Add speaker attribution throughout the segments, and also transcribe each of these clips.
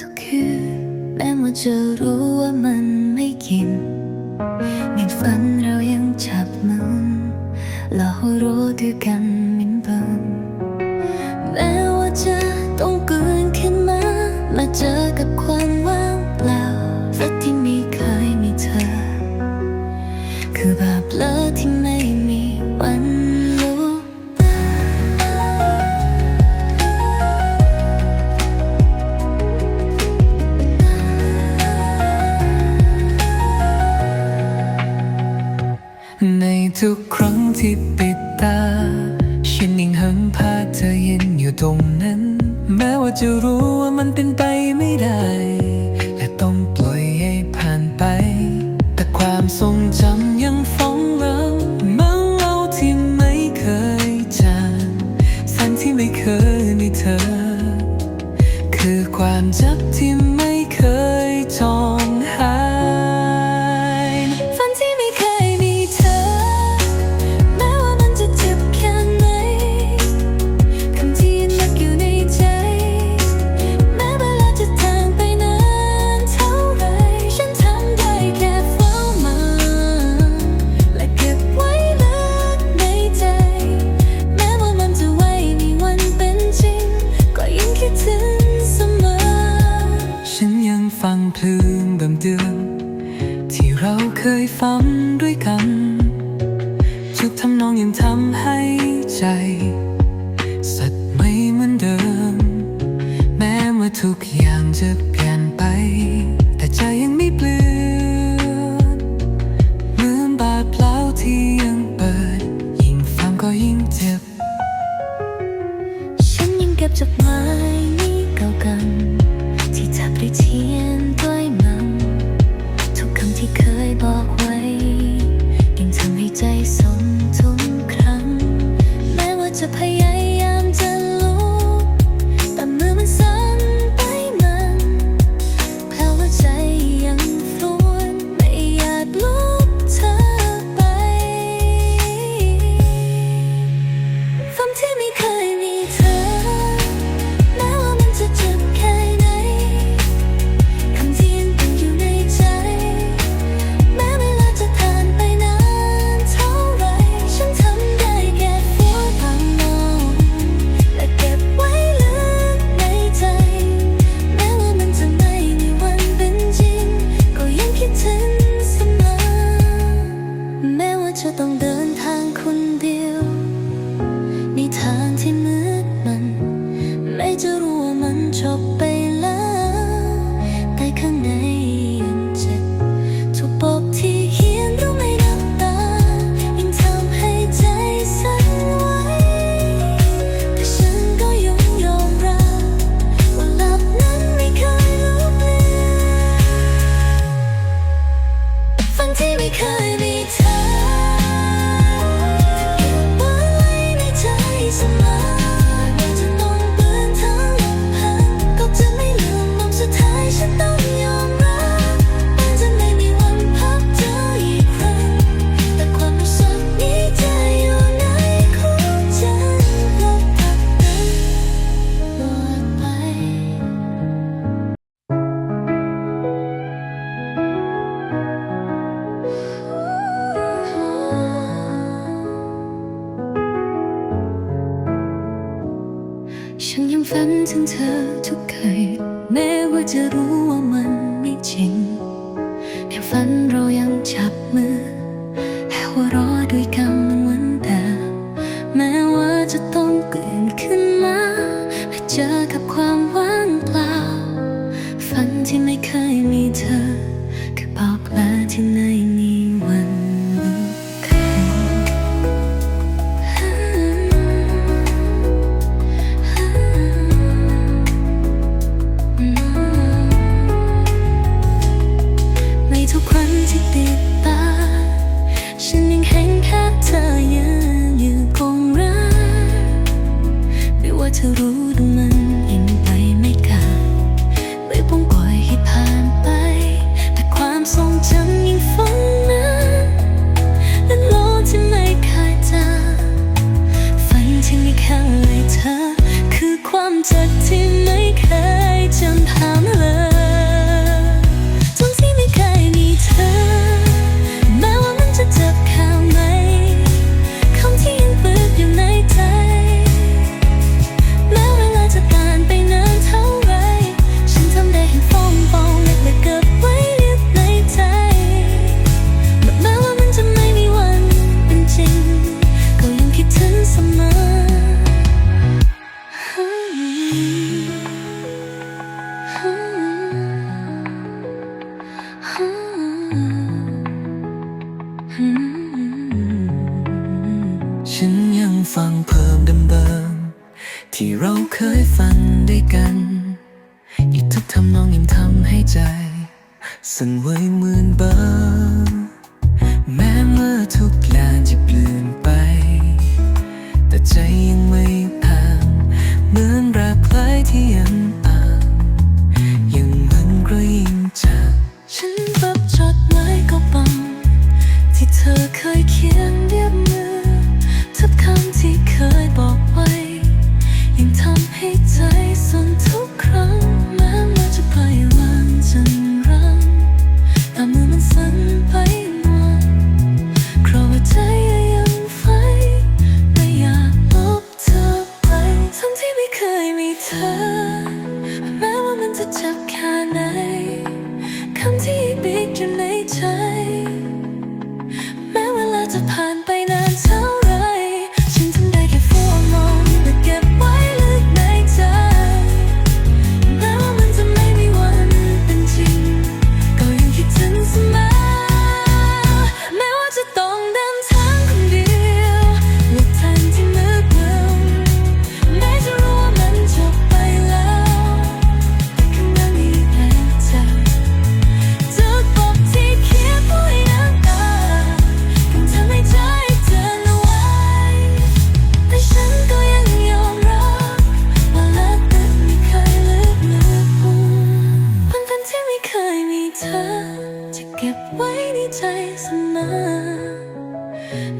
Speaker 1: ทุกคืนแม้ว่าจะรู้ว่ามันไม่กินในฝันเรายังจับมันเรารู้ด้วยกันมินเบิงแม้ว่าจะต้องเกินขึ้นมามาเจอกับ ทุ
Speaker 2: กครั้งที่ปิดตาฉันยังหันพาเธอยืนอยู่ตรงนั้น แม้ว่าจะรู้ว่ามันเป็นไปไม่ได้และต้องปล่อยให้ผ่านไป แต่ความทรงจำยังฟ้องร้องมังเราที่ไม่เคยจางสันที่ไม่เคยมีเธอ คือความจับที่ไม่ เคย
Speaker 1: ฝันด้วย
Speaker 2: กันทุกทำนองยังทำให้ใจ สัตว์ไม่เหมือนเดิม แม้ว่าทุกอย่างจะเปลี่ยนไป อทุก
Speaker 1: คืแม้ว่าจะรู้ว่ามันไม่จริงแค่ฝันเรายังจับมือแห่หัวรอะด้วยกัน ทำ
Speaker 2: นองยิ่งทำให้ใจ สั่นไหวเหมือนเบ้า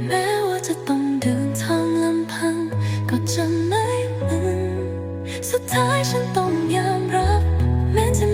Speaker 2: แม้ว่าจะต้อง
Speaker 1: เดินทางลำพัง ก็จะไม่เหมสุดท้ายฉันต้องยอมรับแม้จะ